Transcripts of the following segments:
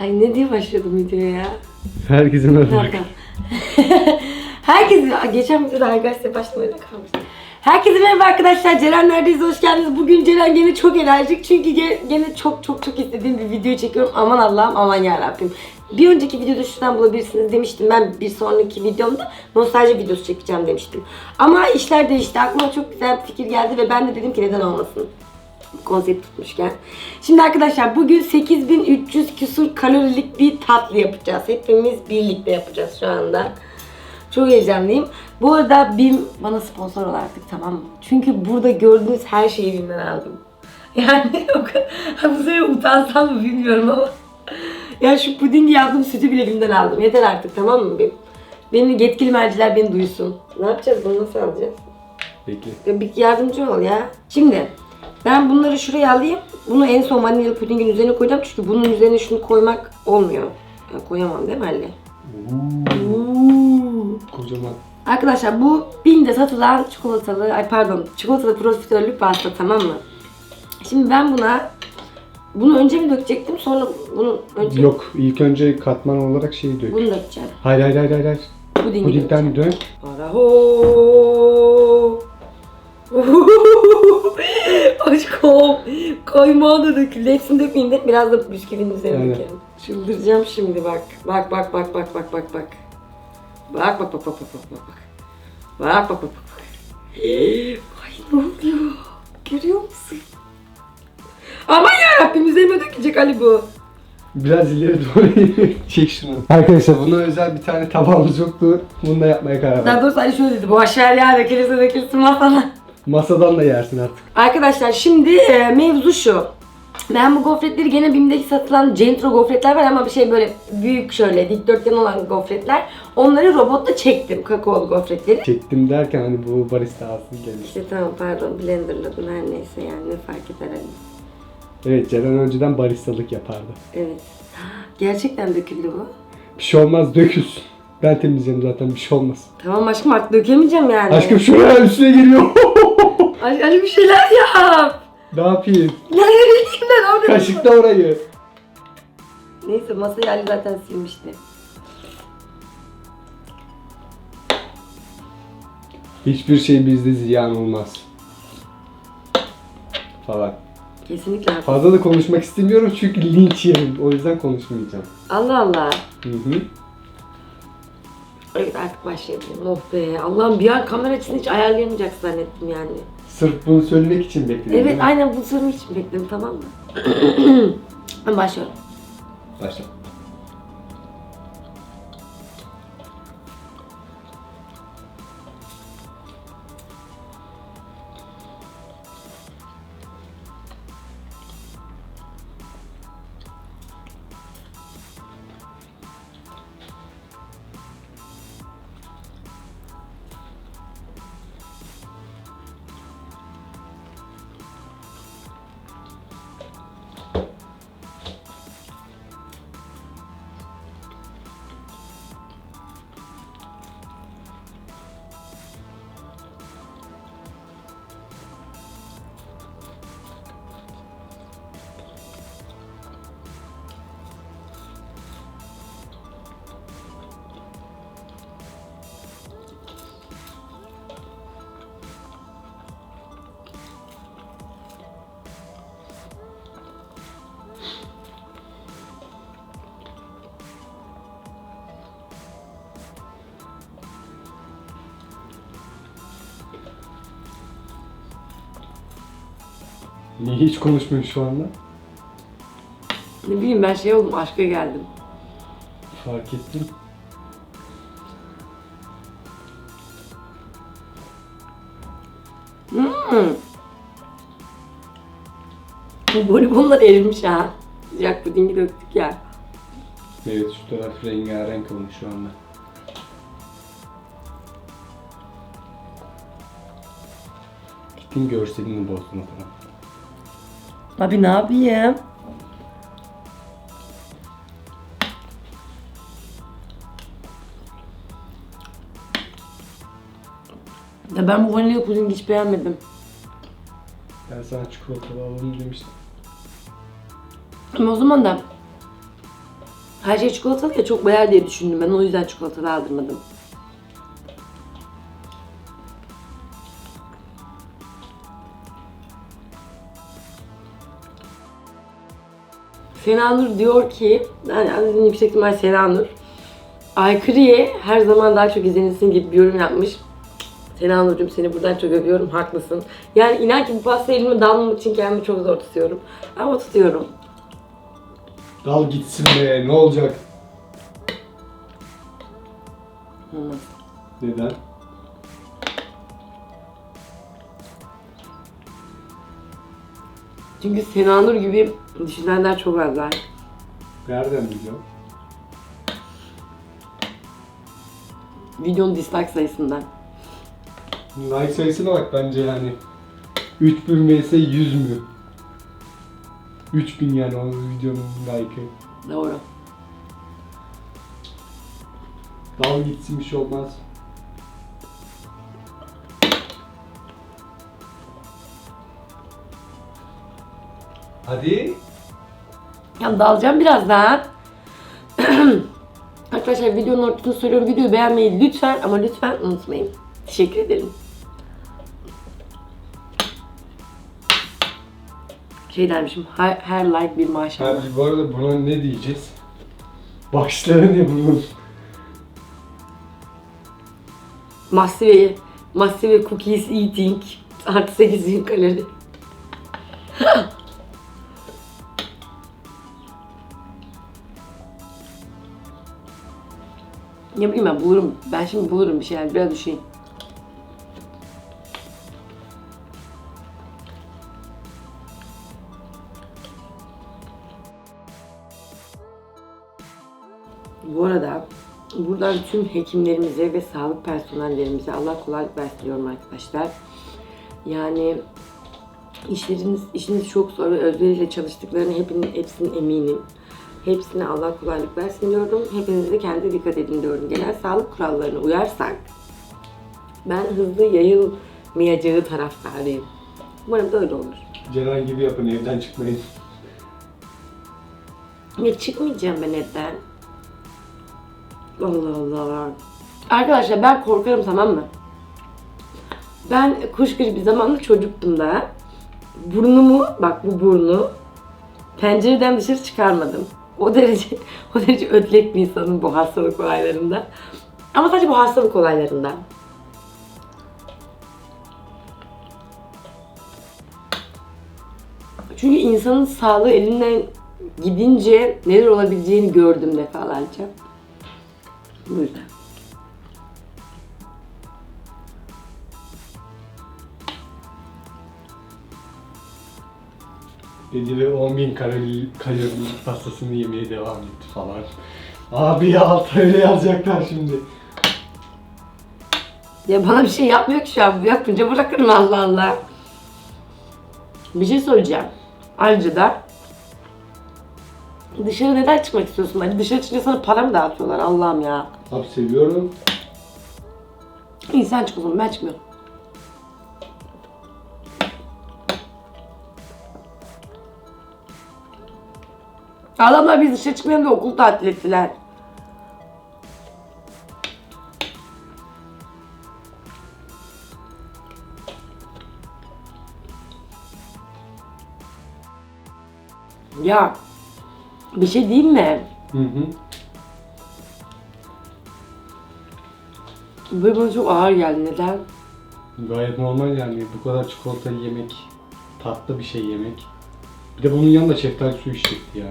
Ay ne diye başladım videoya ya? Herkese merhaba. Aa, geçen videoda arkadaşlar başlamaya kalmıştı. Herkese merhaba arkadaşlar. Ceren neredeyiz? Hoş geldiniz. Bugün Ceren gene çok enerjik. Çünkü ge- gene çok çok çok istediğim bir video çekiyorum. Aman Allah'ım aman yarabbim. Bir önceki videoda şuradan bulabilirsiniz demiştim. Ben bir sonraki videomda nostalji videosu çekeceğim demiştim. Ama işler değişti. Aklıma çok güzel bir fikir geldi ve ben de dedim ki neden olmasın konsept tutmuşken. Şimdi arkadaşlar bugün 8300 küsur kalorilik bir tatlı yapacağız. Hepimiz birlikte yapacağız şu anda. Çok heyecanlıyım. Bu arada BİM bana sponsor ol artık tamam mı? Çünkü burada gördüğünüz her şeyi BİM'den aldım. Yani o kadar, bu sefer utansam mı bilmiyorum ama. Ya şu pudingi yaptığım sütü bile BİM'den aldım. Yeter artık tamam mı BİM? Benim yetkili merciler beni duysun. Ne yapacağız bunu nasıl alacağız? Bekle. Ya bir yardımcı ol ya. Şimdi ben bunları şuraya alayım. Bunu en son vanilyalı pudingin üzerine koyacağım. Çünkü bunun üzerine şunu koymak olmuyor. Ya koyamam değil mi Ali? Kocaman. Arkadaşlar bu Bim'de satılan çikolatalı, ay pardon çikolatalı profiterolü pasta tamam mı? Şimdi ben buna bunu önce mi dökecektim sonra bunu önce Yok ilk önce katman olarak şeyi dök. bunu dökeceğim. Hayır hayır hayır hayır. hayır. Pudingi dökeceğim. Pudingden dök. Araho. Aşkım. Kaymağı da döküldü. Hepsini dökmeyeyim de biraz da bisküvinin üzerine Aynen. dökelim. Çıldıracağım şimdi bak. Bak bak bak bak bak bak bak. Bak bak bak bak bak bak bak. Bak bak bak bak. bak. Ay ne oluyor? Görüyor musun? Aman yarabbim üzerime dökecek Ali bu. Biraz ileri doğru çek şunu. Arkadaşlar buna özel bir tane tabağımız yoktu. Bunu da yapmaya karar Daha verdik. doğrusu Ali şöyle dedi. Boş ver ya dökülürse dökülsün masana. Masadan da yersin artık. Arkadaşlar şimdi e, mevzu şu. Ben bu gofretleri gene BİM'deki satılan Centro gofretler var ama bir şey böyle büyük şöyle dikdörtgen olan gofretler. Onları robotla çektim kakaolu gofretleri. Çektim derken hani bu barista ağzını gelmiş. İşte tamam pardon blenderladım her neyse yani ne fark eder hani. Evet Ceren önceden baristalık yapardı. Evet. Gerçekten döküldü bu. Bir şey olmaz dökülsün. Ben temizleyeceğim zaten bir şey olmaz. Tamam aşkım artık dökemeyeceğim yani. Aşkım şuraya üstüne geliyor. Ay, Ali bir şeyler yap. ne yapayım? Ya yürüyeyim ben orada. Kaşıkla orayı. Neyse masayı Ali zaten silmişti. Hiçbir şey bizde ziyan olmaz. Falan. Kesinlikle haklısın. Fazla da konuşmak istemiyorum çünkü linç yerim. O yüzden konuşmayacağım. Allah Allah. Hı hı. Evet artık başlayalım. Oh be. Allah'ım bir an kamera açısını hiç ayarlayamayacak zannettim yani. Sırf bunu söylemek için bekledim. Evet aynen bu sorumu için bekledim tamam mı? ben başlıyorum. Başla. Niye hiç konuşmuyorsun şu anda? Ne bileyim ben şey oldum aşka geldim. Fark ettim. Hmm. Bu bonibonlar erimiş ha. Sıcak pudingi döktük ya. Evet şu taraf rengarenk olmuş şu anda. Gittin görselini bozdun o taraf. Abi ne yapayım? Ya ben bu vanilya pudingi hiç beğenmedim. Ben sana çikolatalı alalım demiştim. Ama o zaman da Her şey çikolatalı ya çok bayar diye düşündüm ben o yüzden çikolatalı aldırmadım. Senanur diyor ki, yani yüksek ihtimal Senanur, Aykırı'ya her zaman daha çok izlenilsin gibi bir yorum yapmış. Senanur'cum seni buradan çok öpüyorum, haklısın. Yani inan ki bu pasta elime dalmamak için kendimi çok zor tutuyorum. Ama tutuyorum. Dal gitsin be ne olacak? Olmaz. Neden? Çünkü Senanur gibi düşünenler çok az var. Nereden biliyorum? Videonun dislike sayısından. Like sayısına bak bence yani. 3000 vs 100 mü? 3000 yani o videonun like'ı. Doğru. Dal gitsin bir şey olmaz. Hadi. Ya dalacağım birazdan. Arkadaşlar videonun ortasını söylüyorum. Videoyu beğenmeyi lütfen ama lütfen unutmayın. Teşekkür ederim. Şey dermişim, her, her like bir maşallah. Abi bu arada buna ne diyeceğiz? Başları ne bunun? Massive, massive cookies eating. Artı 8 bin kalori. ne bileyim ben bulurum. Ben şimdi bulurum bir şeyler. Biraz düşeyim. Bu arada buradan tüm hekimlerimize ve sağlık personellerimize Allah kolaylık versin diyorum arkadaşlar. Yani işleriniz, işiniz çok zor ve özveriyle çalıştıklarını hepinin, hepsinin eminim. Hepsine Allah kolaylık versin diyorum. Hepiniz de kendi dikkat edin diyorum. Genel sağlık kurallarına uyarsak ben hızlı yayılmayacağı taraftarıyım. Umarım da öyle olur. Ceren gibi yapın evden çıkmayın. Ya çıkmayacağım ben evden. Allah Allah. Arkadaşlar ben korkarım tamam mı? Ben kuş gribi zamanında çocuktum da. Burnumu, bak bu burnu pencereden dışarı çıkarmadım. O derece, o derece ötlek bir insanım bu hastalık olaylarında. Ama sadece bu hastalık olaylarında. Çünkü insanın sağlığı elinden gidince neler olabileceğini gördüm defalarca. Bu yüzden. Dedi ve 10.000 kalori, kalori pastasını yemeye devam etti falan. Abi ya altta öyle yazacaklar şimdi. Ya bana bir şey yapmıyor ki şu an. Yapınca bırakırım Allah Allah. Bir şey söyleyeceğim. Ayrıca da dışarı neden çıkmak istiyorsun? Hani dışarı çıkınca sana para mı dağıtıyorlar Allah'ım ya. Abi seviyorum. İyi sen çık o zaman ben çıkmıyorum. Adamlar biz dışarı çıkmayalım da okul tatil ettiler. Ya bir şey diyeyim mi? Hı hı. Bu bana çok ağır geldi. Neden? Gayet normal yani bu kadar çikolata yemek, tatlı bir şey yemek. Bir de bunun yanında şeftali suyu içtik ya.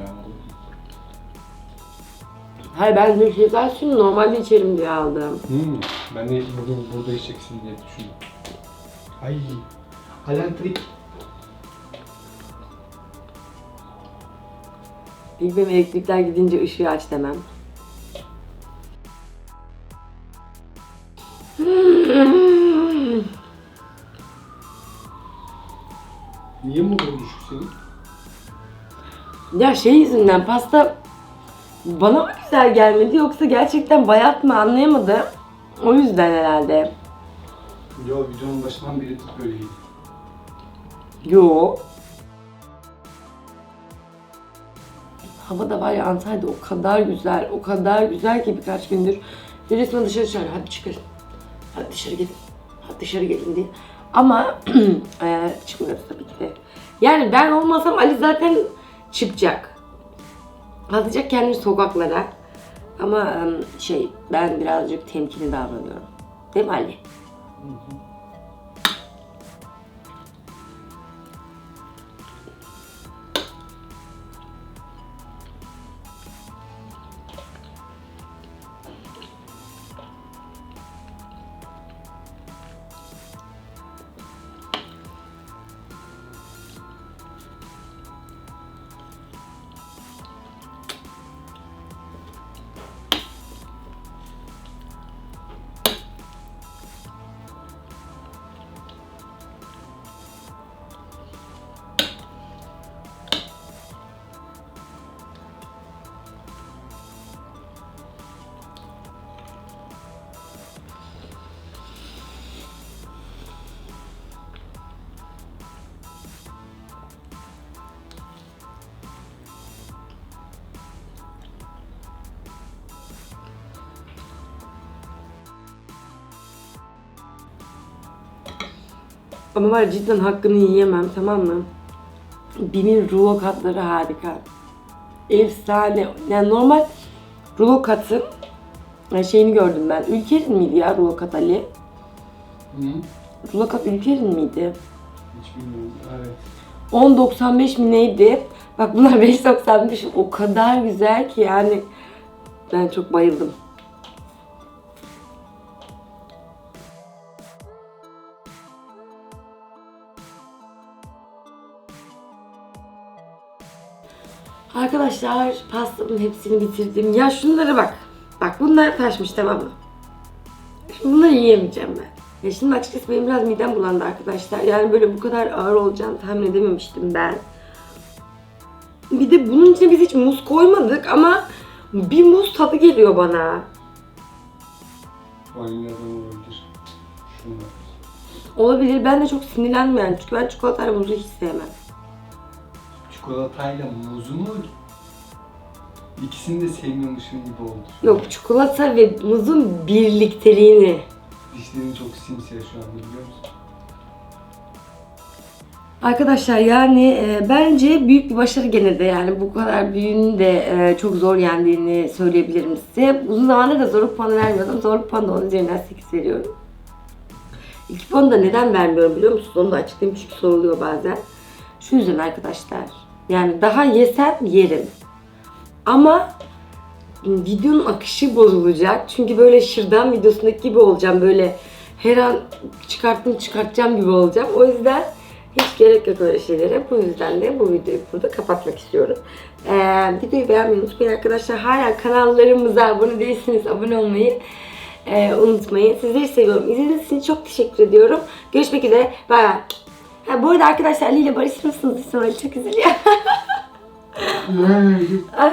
Hayır ben bir şey daha şimdi normalde içerim diye aldım. Hmm, ben de bugün burada içeceksin diye düşündüm. Ay, halantrik. İlk benim elektrikler gidince ışığı aç demem. Ya şey yüzünden pasta bana mı güzel gelmedi yoksa gerçekten bayat mı anlayamadım. O yüzden herhalde. Yo videonun başından beri böyleydi. Yo. Hava da var ya Antalya'da o kadar güzel, o kadar güzel ki birkaç gündür. Bir resmen dışarı çağırıyor. Hadi çıkın. Hadi dışarı gelin. Hadi dışarı gelin diye. Ama eee, çıkmıyoruz tabii ki de. Yani ben olmasam Ali zaten çıkacak. Atacak kendini sokaklara. Ama em, şey ben birazcık temkinli davranıyorum. Değil mi Ali? Ama var cidden hakkını yiyemem tamam mı? Binin rulo katları harika. Efsane. Yani normal rulo katın şeyini gördüm ben. Ülker'in miydi ya rulo kat Ali? Hı? Rulo kat Ülker'in miydi? Hiç bilmiyorum. Evet. 10.95 mi neydi? Bak bunlar 5.95 o kadar güzel ki yani ben çok bayıldım. Arkadaşlar pastamın hepsini bitirdim. Ya şunlara bak. Bak bunlar taşmış tamam mı? Şimdi bunları yiyemeyeceğim ben. Ya şimdi açıkçası benim biraz midem bulandı arkadaşlar. Yani böyle bu kadar ağır olacağını tahmin edememiştim ben. Bir de bunun içine biz hiç muz koymadık ama bir muz tadı geliyor bana. Vanilyadan olabilir. Şunlar. Olabilir. Ben de çok sinirlendim yani. Çünkü ben çikolatayla muzu hiç sevmem. Çikolatayla muzu mu? İkisini de sevmiyormuşum gibi oldu. Yok çikolata ve muzun birlikteliğini. Dişlerin çok simsiyah şu anda biliyor musun? Arkadaşlar yani e, bence büyük bir başarı gene de yani bu kadar büyüğünü de e, çok zor yendiğini söyleyebilirim size. Uzun zamandır da zorluk puanı vermiyordum. Zorluk puanı da 10 üzerinden 8 veriyorum. İlk puanı da neden vermiyorum biliyor musunuz? Onu da açıklayayım çünkü soruluyor bazen. Şu yüzden arkadaşlar. Yani daha yesem yerim. Ama videonun akışı bozulacak. Çünkü böyle şırdan videosundaki gibi olacağım. Böyle her an çıkarttım çıkartacağım gibi olacağım. O yüzden hiç gerek yok öyle şeylere. Bu yüzden de bu videoyu burada kapatmak istiyorum. Ee, videoyu beğenmeyi unutmayın arkadaşlar. Hala kanallarımıza abone değilseniz abone olmayı e, unutmayın. Sizleri seviyorum. İzlediğiniz için çok teşekkür ediyorum. Görüşmek üzere. Bay bay. Ha, bu arada arkadaşlar Ali ile barışır mısınız? Sonra çok üzülüyor.